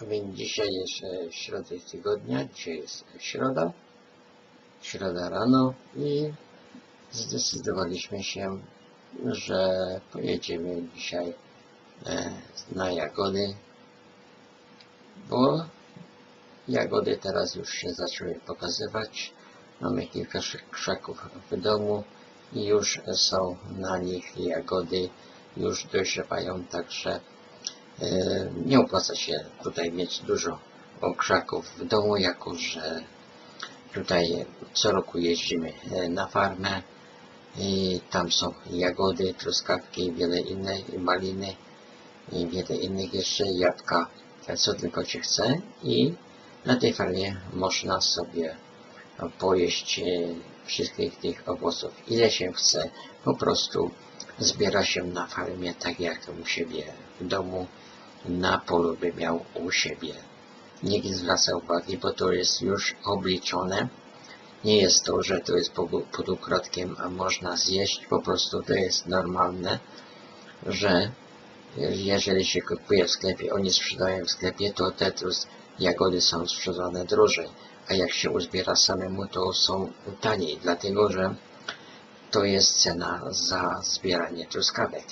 A więc dzisiaj jest e, środa tygodnia, dzisiaj jest środa, środa rano i zdecydowaliśmy się, że pojedziemy dzisiaj e, na jagody, bo jagody teraz już się zaczęły pokazywać. Mamy kilka krzaków w domu i już są na nich jagody, już dojrzewają, także e, nie opłaca się tutaj mieć dużo krzaków w domu, jako że tutaj co roku jeździmy e, na farmę i tam są jagody, truskawki, wiele innych, maliny i wiele innych jeszcze, jabłka, co tylko się chce. I na tej farmie można sobie pojeść e, wszystkich tych owoców, ile się chce, po prostu zbiera się na farmie tak jak u siebie w domu, na polu by miał u siebie. Nikt nie zwraca uwagi, bo to jest już obliczone. Nie jest to, że to jest pod, ukradkiem, a można zjeść, po prostu to jest normalne, że jeżeli się kupuje w sklepie, oni sprzedają w sklepie, to te jagody są sprzedane drożej, a jak się uzbiera samemu, to są taniej, dlatego że to jest cena za zbieranie truskawek.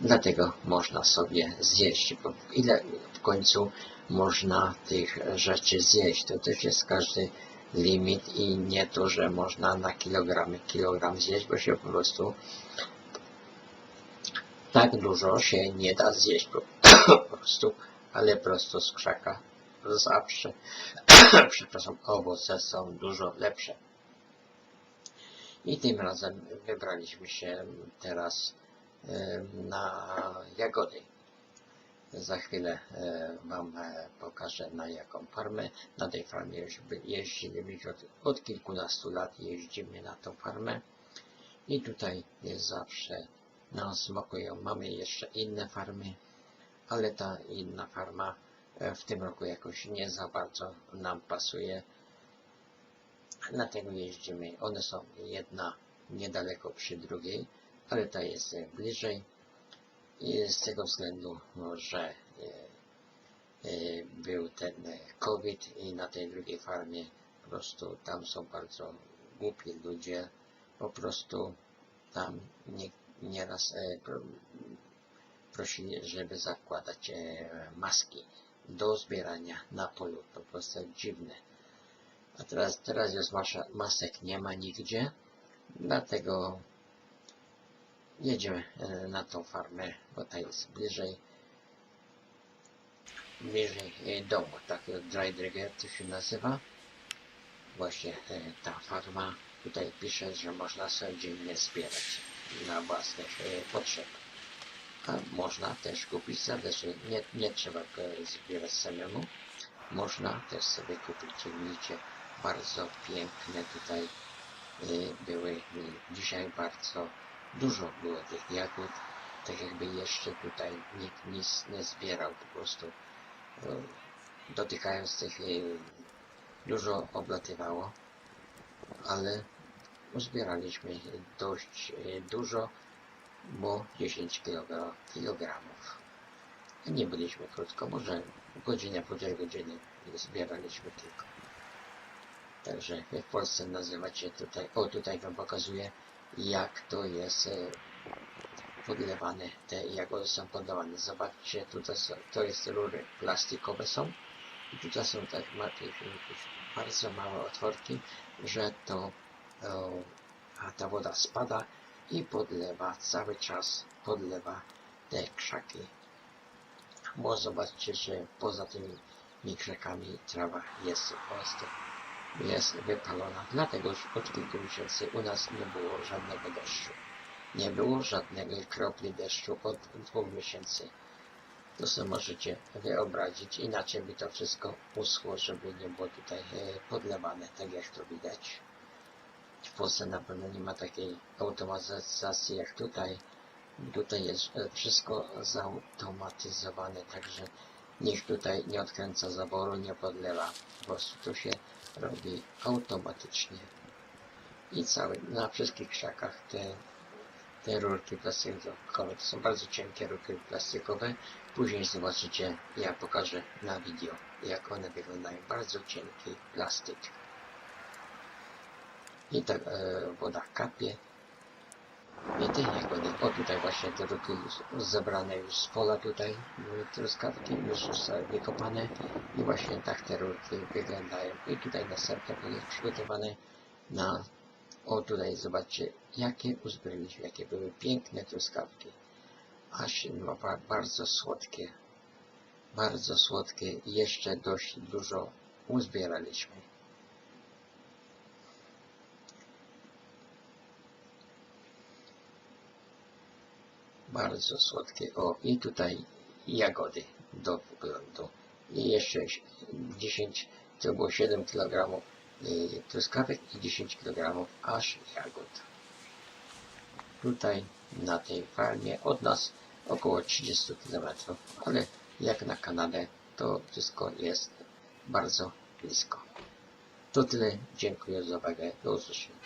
Dlatego można sobie zjeść, bo ile w końcu można tych rzeczy zjeść, to też jest każdy limit i nie to, że można na kilogramy kilogram zjeść, bo się po prostu tak dużo się nie da zjeść po, prostu, ale prosto z krzaka zawsze, przepraszam, owoce są dużo lepsze. I tym razem wybraliśmy się teraz e, na jagody. Za chwilę e, Wam e, pokażę na jaką farmę. Na tej farmie już jeździmy od, od kilkunastu lat jeździmy na tą farmę. I tutaj zawsze nam smakują. Mamy jeszcze inne farmy, ale ta inna farma w tym roku jakoś nie za bardzo nam pasuje. Dlatego jeździmy. One są jedna niedaleko przy drugiej, ale ta jest e, bliżej. I z tego względu, że e, e, był ten COVID i na tej drugiej farmie po prostu tam są bardzo głupi ludzie. Po prostu tam nie, nieraz pro, prosili, żeby zakładać maski do zbierania na polu. Po prostu dziwne. A teraz, teraz już masza, masek nie ma nigdzie, dlatego jedziemy e, na tą farmę, bo ta jest bliżej bliżej e, domu, tak Dry Dragger to się nazywa. Właśnie e, ta farma, tutaj pisze, że można codziennie zbierać na własnych e, potrzeb. A można też kupić, zależy, nie, nie trzeba zbierać samemu. Można też sobie kupić, widzicie, bardzo piękne tutaj y, były dzisiaj bardzo dużo było tych jagód, tak jakby jeszcze tutaj nikt nic nie zbierał, po prostu y, dotykając tych y, dużo oblatywało, ale uzbieraliśmy dość dużo, bo 10 kilogra- kilogramów. Nie byliśmy krótko, może godzinę, półtorej godziny zbieraliśmy tylko. Także w Polsce nazywacie tutaj, o tutaj wam pokazuję jak to jest e, podlewane, te jagody są podlewane. Zobaczcie, tutaj są, to jest rury plastikowe są i tutaj są tak jakieś bardzo małe otworki, że to e, a ta woda spada i podlewa, cały czas podlewa te krzaki. Bo zobaczcie, że poza tymi krzakami trawa jest prostu jest wypalona. Dlatego że od kilku miesięcy u nas nie było żadnego deszczu. Nie było żadnej kropli deszczu od dwóch miesięcy. To sobie możecie wyobrazić. Inaczej by to wszystko uschło, żeby nie było tutaj e, podlewane, tak jak to widać. W Polsce na pewno nie ma takiej automatyzacji jak tutaj. Tutaj jest e, wszystko zautomatyzowane, także nikt tutaj nie odkręca zaboru, nie podlewa. Po prostu to się robi automatycznie. I cały, na wszystkich krzakach te te rurki plastikowe. To są bardzo cienkie rurki plastikowe. Później zobaczycie, ja pokażę na wideo, jak one wyglądają. Bardzo cienki plastik. I tak e, woda kapie. I te jagody. O tutaj właśnie już zebrane już z pola tutaj. Były truskawki już zostały wykopane. I właśnie tak te rurki wyglądają. I tutaj następne były przygotowane na o tutaj zobaczcie, jakie uzbroiliśmy, jakie były piękne truskawki. Aż no, ba- bardzo słodkie. Bardzo słodkie i jeszcze dość dużo uzbieraliśmy. Bardzo słodkie. O, i tutaj jagody do wglądu. I jeszcze 10, to było 7 kg y, truskawek i 10 kg aż jagód. Tutaj na tej farmie od nas około 30 km, ale jak na Kanadę to wszystko jest bardzo blisko. To tyle. Dziękuję za uwagę. Do usłyszenia.